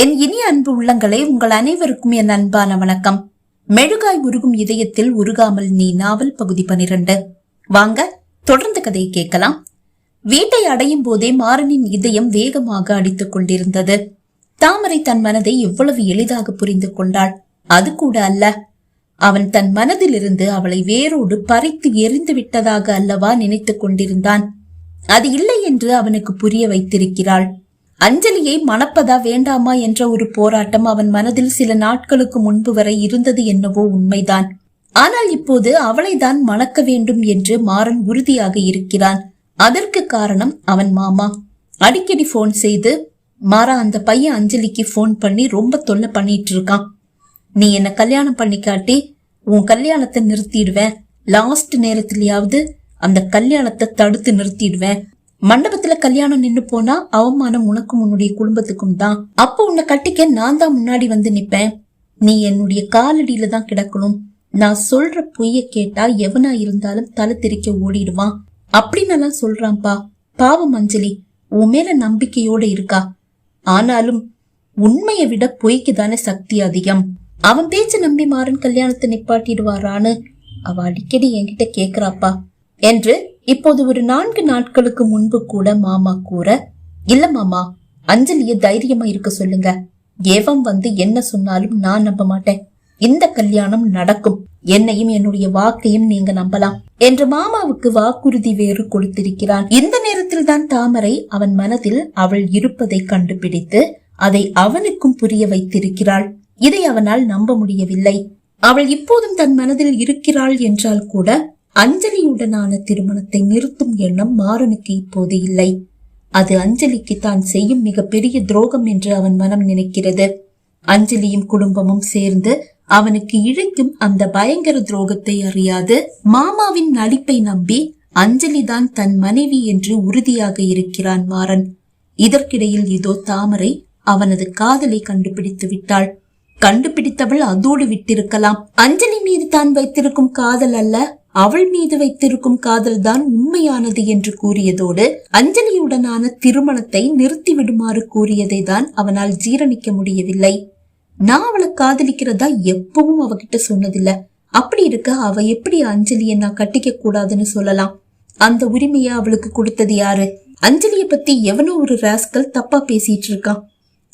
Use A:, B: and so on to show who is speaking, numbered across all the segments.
A: என் இனிய அன்பு உள்ளங்களே உங்கள் அனைவருக்கும் என் அன்பான வணக்கம். மெழுகாய் உருகும் இதயத்தில் உருகாமல் நீ நாவல் பகுதி பனிரெண்டு. வாங்க தொடர்ந்து கதையை கேட்கலாம். வீட்டை அடையும் போதே மாறனின் இதயம் வேகமாக அடித்துக் கொண்டிருந்தது. தாமரை தன் மனதை எவ்வளவு எளிதாக புரிந்து கொண்டாள். அது கூட அல்ல. அவன் தன் மனதிலிருந்து அவளை வேரோடு பறித்து எரிந்து விட்டதாக அல்லவா நினைத்துக் கொண்டிருந்தான். அது இல்லை என்று அவனுக்கு புரிய வைத்திருக்கிறாள். அஞ்சலியை மணப்பதா வேண்டாமா என்ற ஒரு போராட்டம் அவன் மனதில் சில நாட்களுக்கு முன்பு வரை இருந்தது என்னவோ உண்மைதான். ஆனால் இப்போது அவளைதான் மணக்க வேண்டும் என்று மாறன் உறுதியாக இருக்கிறான். அதற்கு காரணம் அவன் மாமா. அடிக்கடி போன் செய்து மாறா அந்த பையன் அஞ்சலிக்கு போன் பண்ணி ரொம்ப தொல்லை பண்ணிட்டு இருக்கான் நீ என்ன கல்யாணம் பண்ணி காட்டி உன் கல்யாணத்தை நிறுத்திடுவேன். லாஸ்ட் நேரத்திலேயாவது அந்த கல்யாணத்தை தடுத்து நிறுத்திடுவேன். மண்டபத்துல கல்யாணம் நின்னு போனா அவமானம் உனக்கும் உன்னுடைய குடும்பத்துக்கும் தான். அப்ப உன்னை கட்டிக்க நான் தான் முன்னாடி வந்து நிப்பேன். நீ என்னுடைய காலடியில தான் கிடக்கணும். நான் சொல்ற பொய்ய கேட்டா எவனா இருந்தாலும் தலை திரிக்க ஓடிடுவான். அப்படின்னு சொல்றான்பா. பாவம் அஞ்சலி உன் மேல நம்பிக்கையோட இருக்கா. ஆனாலும் உண்மையை விட பொய்க்கு தானே சக்தி அதிகம். அவன் பேச்ச நம்பி மாறன் கல்யாணத்தை நிப்பாட்டிடுவாரான்னு அவ அடிக்கடி என்கிட்ட கேக்குறாப்பா. என்று இப்போது ஒரு நான்கு நாட்களுக்கு முன்பு கூட மாமா கூற இல்ல மாமா அஞ்சலிய தைரியமா இருக்க சொல்லுங்க. ஏவம் வந்து என்ன சொன்னாலும் நான் நம்ப மாட்டேன். இந்த கல்யாணம் நடக்கும். என்னையும் என்னுடைய வாக்கையும் நீங்க நம்பலாம். என்று மாமாவுக்கு வாக்குறுதி வேறு கொடுத்திருக்கிறான். இந்த நேரத்தில் தான் தாமரை அவன் மனதில் அவள் இருப்பதை கண்டுபிடித்து அதை அவனுக்கும் புரிய வைத்திருக்கிறாள். இதை அவனால் நம்ப முடியவில்லை. அவள் இப்போதும் தன் மனதில் இருக்கிறாள் என்றால் கூட அஞ்சலியுடனான திருமணத்தை நிறுத்தும் எண்ணம் மாறனுக்கு இப்போது இல்லை. அது அஞ்சலிக்கு தான் செய்யும் மிகப்பெரிய துரோகம் என்று அவன் மனம் நினைக்கிறது. அஞ்சலியும் குடும்பமும் சேர்ந்து அவனுக்கு இழைக்கும் அந்த பயங்கர துரோகத்தை அறியாது. மாமாவின் நடிப்பை நம்பி அஞ்சலிதான் தன் மனைவி என்று உறுதியாக இருக்கிறான் மாறன். இதற்கிடையில் இதோ தாமரை அவனது காதலை கண்டுபிடித்து விட்டாள். கண்டுபிடித்தவள் அதோடு விட்டிருக்கலாம். அஞ்சலி மீது தான் வைத்திருக்கும் காதல் அல்ல. அவள் மீது வைத்திருக்கும் காதல்தான் உண்மையானது என்று கூறியதோடு அஞ்சலியுடனான திருமணத்தை நிறுத்திவிடுமாறு கூறியதை தான் அவனால் ஜீரணிக்க முடியவில்லை. நான் அவளை காதலிக்கிறதா எப்பவும் அவகிட்ட சொன்னதில்ல. அப்படி இருக்க அவ எப்படி அஞ்சலியை நான் கட்டிக்க கூடாதுன்னு சொல்லலாம். அந்த உரிமையை அவளுக்கு கொடுத்தது யாரு? அஞ்சலிய பத்தி எவனோ ஒரு ராஸ்கல் தப்பா பேசிட்டு இருக்கான்.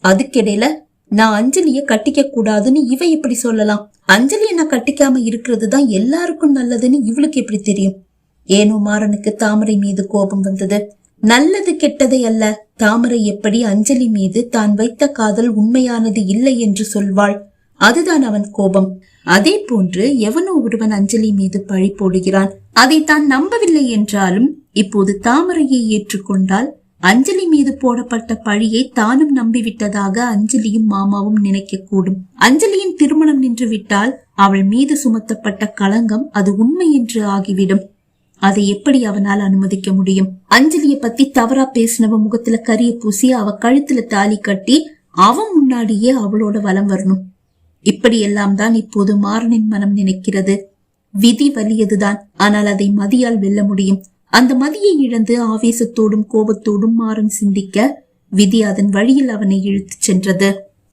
A: அதுக்கிடையில நான் அஞ்சலிய கட்டிக்க கூடாதுன்னு இவ எப்படி சொல்லலாம். அஞ்சலிய நான் கட்டிக்காம இருக்கிறது தான் எல்லாருக்கும் நல்லதுன்னு இவளுக்கு எப்படி தெரியும்? ஏனோ மாறனுக்கு தாமரை மீது கோபம் வந்தது. நல்லது கெட்டதை அல்ல தாமரை எப்படி அஞ்சலி மீது தான் வைத்த காதல் உண்மையானது இல்லை என்று சொல்வாள். அதுதான் அவன் கோபம். அதே போன்று எவனோ ஒருவன் அஞ்சலி மீது பழி போடுகிறான். அதை தான் நம்பவில்லை என்றாலும் இப்போது தாமரையை ஏற்றுக்கொண்டால் அஞ்சலி மீது போடப்பட்ட பழியை தானும் நம்பிவிட்டதாக அஞ்சலியும் மாமாவும் நினைக்க கூடும் அஞ்சலியின் திருமணம் நின்று விட்டால் அவள் மீது சுமத்தப்பட்ட களங்கம் அது உண்மை என்று ஆகிவிடும். அதை எப்படி அவனால் அனுமதிக்க முடியும்? அஞ்சலிய பத்தி தவறா பேசினவ முகத்துல கரிய பூசி அவ கழுத்துல தாலி கட்டி அவன் முன்னாடியே அவளோட வலம் வரணும். இப்படி எல்லாம் தான் இப்போது மாறனின் மனம் நினைக்கிறது. விதி வலியதுதான். ஆனால் அதை மதியால் வெல்ல முடியும். அந்த மதியை இழந்து ஆவேசத்தோடும் கோபத்தோடும் மாறும் சிந்திக்க விதி அதன் வழியில் அவனை இழுத்துச் சென்றது.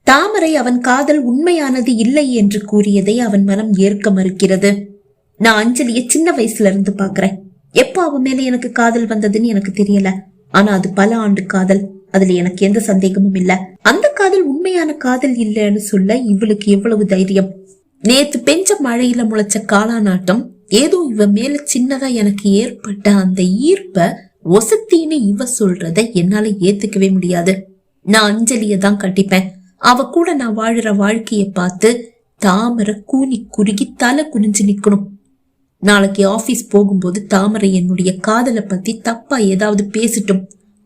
A: தாமரை அவன் காதல் உண்மையானது இல்லை என்று கூறியதை அவன் மனம் ஏற்க மறுக்கிறது. நான் அஞ்சலிய சின்ன வயசுல இருந்து பாக்குறேன் எப்போ அவன் மேல எனக்கு காதல் வந்ததுன்னு எனக்கு தெரியல. ஆனா அது பல ஆண்டு காதல். அதுல எனக்கு எந்த சந்தேகமும் இல்ல. அந்த காதல் உண்மையான காதல் இல்லைன்னு சொல்ல இவளுக்கு எவ்வளவு தைரியம்? நேத்து பெஞ்ச மழையில முளைச்ச காளாநாட்டம் ஏதோ இவ மேல சின்னதா எனக்கு ஏற்பட்ட அந்த ஈர்ப்ப ஒசத்தின்னு இவ சொல்றத என்னால ஏத்துக்கவே முடியாது. நான் அஞ்சலிய தான் கட்டிப்பேன். அவ கூட நான் வாழுற வாழ்க்கைய பார்த்து தாமரை கூனி குறுகி தலை குனிஞ்சு நிக்கணும். நாளைக்கு ஆபீஸ் போகும்போது தாமரை என்னுடைய காதலை பத்தி தப்பா ஏதாவது பேசிட்டும்.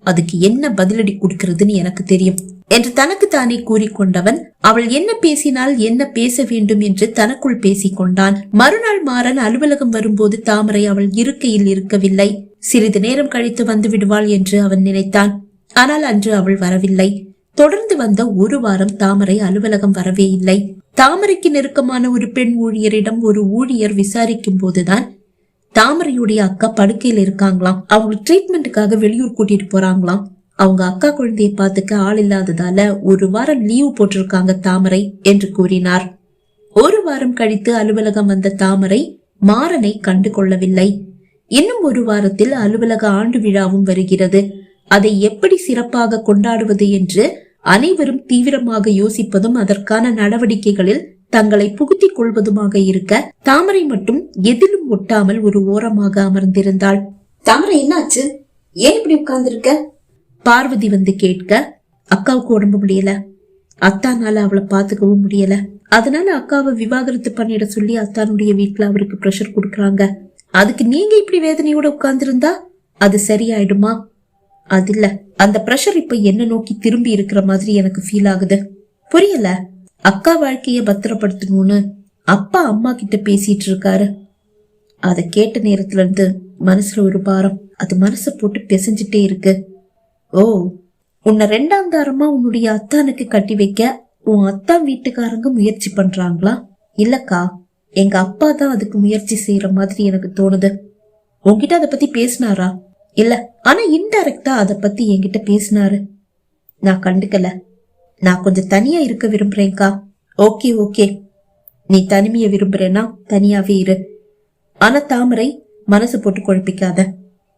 A: அதுக்கு என்ன பதிலடி கொடுக்கறதுன்னு எனக்கு தெரியும். என்று தனக்கு தானே கூறிக்கொண்டவன் அவள் என்ன பேசினால் என்ன பேச வேண்டும்? என்று தனக்குள் பேசிக் கொண்டான் மறுநாள் மாறன் அலுவலகம் வரும்போது தாமரை அவள் இருக்கையில் இருக்கவில்லை. சிறிது நேரம் கழித்து வந்து விடுவாள் என்று அவன் நினைத்தான். ஆனால் அன்று அவள் வரவில்லை. தொடர்ந்து வந்த ஒரு வாரம் தாமரை அலுவலகம் வரவே இல்லை. தாமரைக்கு நெருக்கமான ஒரு பெண் ஊழியரிடம் ஒரு ஊழியர் விசாரிக்கும் போதுதான் தாமரையுடைய அக்கா படுக்கையில் இருக்காங்களாம். அவங்க ட்ரீட்மெண்ட்டுக்காக வெளியூர் கூட்டிட்டு போறாங்களாம். அவங்க அக்கா குழந்தையை பார்த்துக்க ஆள் இல்லாததால ஒரு வாரம் லீவு போட்டிருக்காங்க தாமரை என்று கூறினார். ஒரு வாரம் கழித்து அலுவலகம் வந்த தாமரை மாறனை கண்டு கொள்ளவில்லை. இன்னும் ஒரு வாரத்தில் அலுவலக ஆண்டு விழாவும் வருகிறது. அதை எப்படி சிறப்பாக கொண்டாடுவது என்று அனைவரும் தீவிரமாக யோசிப்பதும் அதற்கான நடவடிக்கைகளில் தங்களை புகுத்திக் கொள்வதுமாக இருக்க தாமரை மட்டும் எதிலும் ஒட்டாமல் ஒரு ஓரமாக அமர்ந்திருந்தாள். தாமரை என்னாச்சு? ஏன் இப்படி உட்கார்ந்திருக்க? பார்வதி வந்து கேட்க அக்காவுக்கு உடம்பு முடியல. அத்தானால அவளை பாத்துக்கவும் முடியல. அதனால அக்காவை விவாகரத்து பண்ணிட சொல்லி அத்தானுடைய வீட்டுல அவருக்கு ப்ரெஷர் கொடுக்கறாங்க. அதுக்கு நீங்க இப்படி வேதனையோட உட்கார்ந்துருந்தா அது சரியாயிடுமா? அது இல்ல அந்த ப்ரெஷர் இப்ப என்ன நோக்கி திரும்பி இருக்கிற மாதிரி எனக்கு ஃபீல் ஆகுது. புரியல? அக்கா வாழ்க்கைய பத்திரப்படுத்தணும்னு அப்பா அம்மா கிட்ட பேசிட்டு இருக்காரு. அத கேட்ட நேரத்துல இருந்து மனசுல ஒரு பாரம். அது மனசை போட்டு பிசைஞ்சிட்டே இருக்கு. ஓ உன்னை ரெண்டாம் தாரமா உன்னுடைய அத்தானுக்கு கட்டி வைக்க உன் அத்தான் வீட்டுக்காரங்க முயற்சி பண்றாங்களா? இல்லக்கா எங்க அப்பா தான் அதுக்கு முயற்சி செய்யற மாதிரி எனக்கு தோணுது. உன்கிட்ட அதை பத்தி பேசினாரா? இல்ல ஆனா இன்டைரக்டா அதை பத்தி என்கிட்ட பேசினாரு. நான் கண்டுக்கல. நான் கொஞ்சம் தனியா இருக்க விரும்புறேன்க்கா. Okay okay. நீ தனிமையை விரும்புறேன்னா தனியாவே இரு. ஆனா தாமரை மனசு போட்டு குழப்பிக்காத.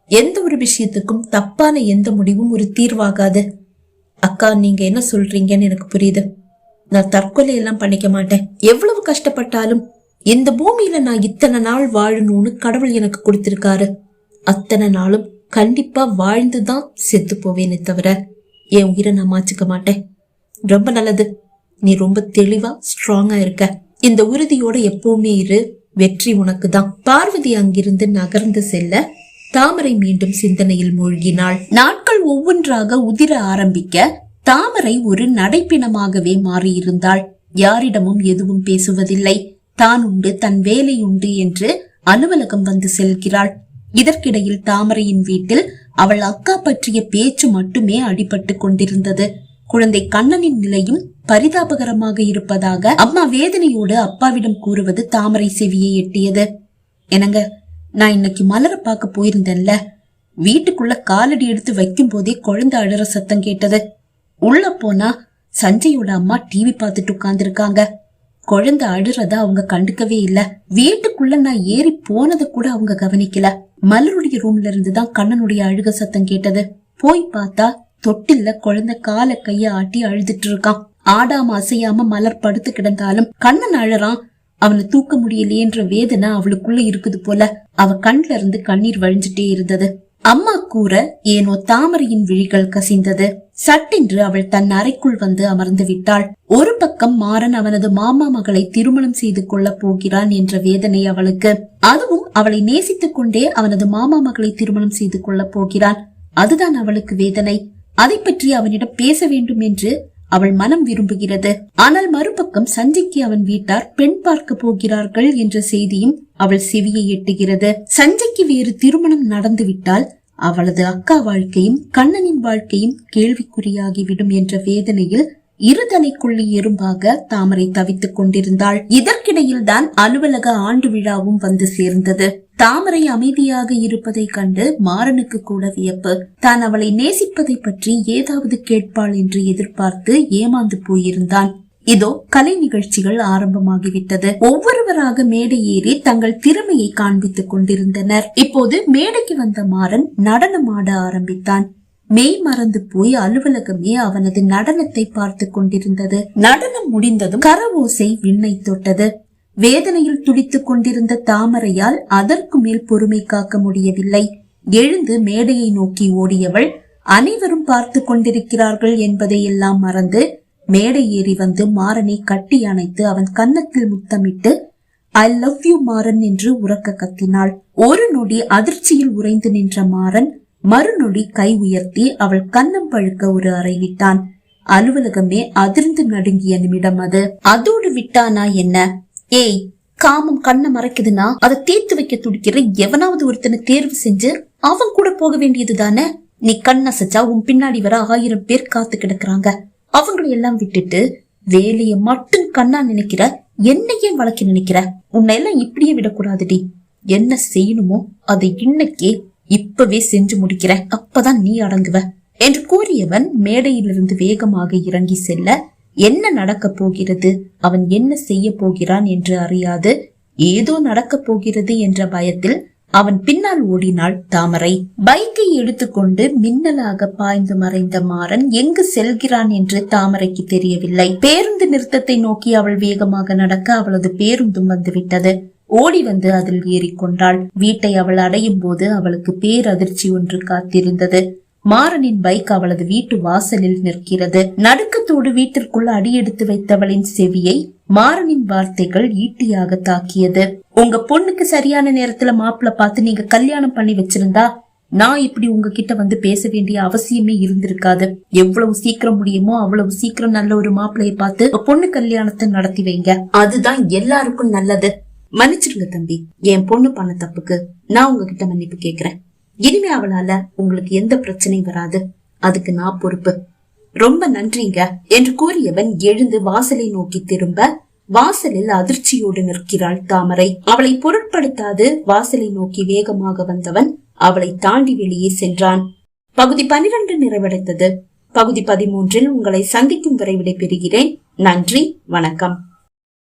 A: எந்த ஒரு விஷயத்துக்கும் தப்பான எந்த முடிவும் ஒரு தீர்வாகாது. அக்கா நீங்க என்ன சொல்றீங்கன்னு எனக்கு புரியுது. நான் தற்கொலை எல்லாம் பண்ணிக்க மாட்டேன். எவ்வளவு கஷ்டப்பட்டாலும் இந்த பூமியில நான் இத்தனை நாள் வாழணும்னு கடவுள் எனக்கு கொடுத்திருக்காரு. அத்தனை நாளும் கண்டிப்பா வாழ்ந்துதான் செத்து போவேனே தவிர என் உயிரை நான் மாச்சிக்க மாட்டேன். ரொம்ப நல்லது. நீ ரொம்ப தெளிவா ஸ்ட்ராங்கா இருக்க. இந்த உறுதியோட எப்பவுமே இரு. வெற்றி உனக்கு தான் பார்வதி அங்கிருந்து நகர்ந்து செல்ல தாமரை மீண்டும் சிந்தனையில் மூழ்கினாள். நாட்கள் ஒவ்வொன்றாக உதிர ஆரம்பிக்க தாமரை ஒரு நடைப்பிணமாகவே மாறியிருந்தாள். யாரிடமும் எதுவும் பேசுவதில்லை. தான் உண்டு தன் வேலை உண்டு என்று அலுவலகம் வந்து செல்கிறாள். இதற்கிடையில் தாமரையின் வீட்டில் அவள் அக்கா பற்றிய பேச்சு மட்டுமே அடிபட்டு கொண்டிருந்தது. குழந்தை கண்ணனின் நிலையும் பரிதாபகரமாக இருப்பதாக அம்மா வேதனையோடு அப்பாவிடம் கூறுவது தாமரை செவியை எட்டியது. என்னங்க நான் இன்னைக்கு மலரை பார்க்க போயிருந்தேன்ல. வீட்டுக்குள்ள காலடி எடுத்து வைக்கும் போதே குழந்தை அழற சத்தம் கேட்டது. உள்ள போனா சஞ்சயோட அம்மா டிவி பார்த்துட்டு உட்காந்துருக்காங்க குழந்தை அழுறத அவங்க கண்டுக்கவே இல்ல. வீட்டுக்குள்ள நான் ஏறி போனதை கூட அவங்க கவனிக்கல. மலருடைய ரூம்ல இருந்து தான் கண்ணனுடைய அழுக சத்தம் கேட்டது. போய் பார்த்தா தொட்டில்ல குழந்தை கால கைய ஆட்டி அழுதுட்டு இருக்கான். ஆடாம அசையாம மலர் படுத்து கிடந்தாலும் கண்ணன் அழறான். அவனை தூக்க முடியலையேன்ற வேதனை அவளுக்குள்ள இருக்குது போல. அவ கண்ல இருந்து கண்ணீர் வழிஞ்சிட்டே இருந்தது. அம்மா கூற ஏனோ தாமரையின் விழிகள் கசிந்தது. சட்டென்று அவள் தன் அறைக்குள் வந்து அமர்ந்து விட்டாள். ஒரு பக்கம் மாறன் அவனது மாமா மகளை திருமணம் செய்து கொள்ளப் போகிறான் என்ற வேதனை அவளுக்கு. அதுவும் அவளை நேசித்துக் கொண்டே அவனது மாமா மகளை திருமணம் செய்து கொள்ளப் போகிறான். அதுதான் அவளுக்கு வேதனை. அதை பற்றி அவனிடம் பேச வேண்டும் என்று அவள் மனம் விரும்புகிறது. ஆனால் மறுபக்கம் சஞ்சய்க்கு அவன் வீட்டார் பெண் பார்க்க போகிறார்கள் என்ற செய்தியும் அவள் செவியை எட்டுகிறது. சஞ்சய்க்கு வேறு திருமணம் நடந்துவிட்டால் அவளது அக்கா வாழ்க்கையும் கண்ணனின் வாழ்க்கையும் கேள்விக்குறியாகிவிடும் என்ற வேதனையில் இருதலைக்குள்ளி எறும்பாக தாமரை தவித்துக் கொண்டிருந்தாள். இதற்கிடையில் தான் அலுவலக ஆண்டு விழாவும் வந்து சேர்ந்தது. தாமரை அமைதியாக இருப்பதை கண்டு மாறனுக்கு கூட வியப்பு. தான் அவளை நேசிப்பதை பற்றி ஏதாவது கேட்பாள் என்று எதிர்பார்த்து ஏமாந்து போயிருந்தான். இதோ கலை நிகழ்ச்சிகள் ஆரம்பமாகிவிட்டது. ஒவ்வொருவராக மேடை ஏறி தங்கள் திறமையை காண்பித்துக் கொண்டிருந்தனர். இப்போது மேடைக்கு வந்த மாறன் நடனம் ஆட ஆரம்பித்தான். மெய் மறந்து போய் அலுவலகமே அவனது நடனத்தை பார்த்து கொண்டிருந்தது. நடனம் முடிந்ததும் கரவோசை விண்ணை தொட்டது. வேதனையில் துடித்துக் கொண்டிருந்த தாமரையால் அதற்கு மேல் பொறுமை காக்க முடியவில்லை. எழுந்து மேடையை நோக்கி ஓடியவள் அனைவரும் பார்த்து கொண்டிருக்கிறார்கள் என்பதை எல்லாம் மறந்து மேடை ஏறி வந்து மாறனை கட்டி அணைத்து அவன் கன்னத்தில் முத்தமிட்டு ஐ லவ் யூ மாறன் என்று உறக்க கத்தினாள். ஒரு நொடி அதிர்ச்சியில் உறைந்து நின்ற மாறன் மறுநொடி கை உயர்த்தி அவள் கன்னம் பழுக்க ஒரு அறை விட்டான். அலுவலகமே அதிர்ந்து நடுங்கிய நிமிடம் அது. அதோடு விட்டானா என்ன? ஏய் காமம் கண்ணை மறைக்குதுன்னா அதை தீர்த்து வைக்க துடிக்கிற எவனாவது ஒருத்தனை தேர்வு செஞ்சு அவன் கூட போக வேண்டியது தானே? நீ கண்ணசச்சா உன் பின்னாடி வர ஆயிரம் பேர் காத்து கிடக்குறாங்க. அவங்களை எல்லாம் விட்டுட்டு வேலைய மட்டும் கண்ணா நினைக்கிற என்னையே வளர்க்க நினைக்கிற உன்னை எல்லாம் இப்படியே விடக்கூடாதுடி. என்ன செய்யணுமோ அதை இன்னைக்கே இப்பவே செஞ்சு முடிக்கிற அப்பதான் நீ அடங்குவ. என்று கூறியவன் மேடையிலிருந்து வேகமாக இறங்கி செல்ல என்ன நடக்கப் போகிறது? அவன் என்ன செய்ய போகிறான் என்று அறியாது. ஏதோ நடக்கப் போகிறது என்ற பயத்தில் அவன் பின்னால் ஓடினாள் தாமரை. பைக்கை எடுத்துக்கொண்டு மின்னலாக பாய்ந்து மறைந்த மாறன் எங்கு செல்கிறான் என்று தாமரைக்கு தெரியவில்லை. பேருந்து நிறுத்தத்தை நோக்கி அவள் வேகமாக நடக்க அவளது பேருந்தும் வந்துவிட்டது. ஓடி வந்து அதில் ஏறிக்கொண்டாள். வீட்டை அவள் அடையும் போது அவளுக்கு பேரதிர்ச்சி ஒன்று காத்திருந்தது. மாறனின் பைக் அவளது வீட்டு வாசலில் நிற்கிறது. நடுக்கத்தோடு வீட்டிற்குள் அடியெடுத்து வைத்தவளின் செவியை மாறனின் வார்த்தைகள் ஈட்டியாக தாக்கியது. உங்க பொண்ணுக்கு சரியான நேரத்துல மாப்பிள்ள பார்த்து நீங்க கல்யாணம் பண்ணி வச்சிருந்தா நான் இப்படி உங்ககிட்ட வந்து பேச வேண்டிய அவசியமே இருந்திருக்காது. எவ்வளவு சீக்கிரம் முடியுமோ அவ்வளவு சீக்கிரம் நல்ல ஒரு மாப்பிள்ளைய பார்த்து பொண்ணு கல்யாணத்தை நடத்தி வைங்க. அதுதான் எல்லாருக்கும் நல்லது. மன்னிச்சிருங்க தம்பி. என் பொண்ணு பண்ண தப்புக்கு நான் உங்ககிட்ட மன்னிப்பு கேக்குறேன். இனிமே அவளால உங்களுக்கு எந்த பிரச்சனையும் வராது. அதுக்கு நான் பொறுப்பு. ரொம்ப நன்றிங்க என்று கூறியவன் எழுந்து வாசலை நோக்கி திரும்ப வாசலில் அதிர்ச்சியோடு நிற்கிறாள் தாமரை. அவளை பொருட்படுத்தாது வாசலை நோக்கி வேகமாக வந்தவன் அவளை தாண்டி வெளியே சென்றான். பகுதி பனிரெண்டு நிறைவடைந்தது. பகுதி பதிமூன்றில் உங்களை சந்திக்கும் வரை விடைபெறுகிறேன். நன்றி வணக்கம்.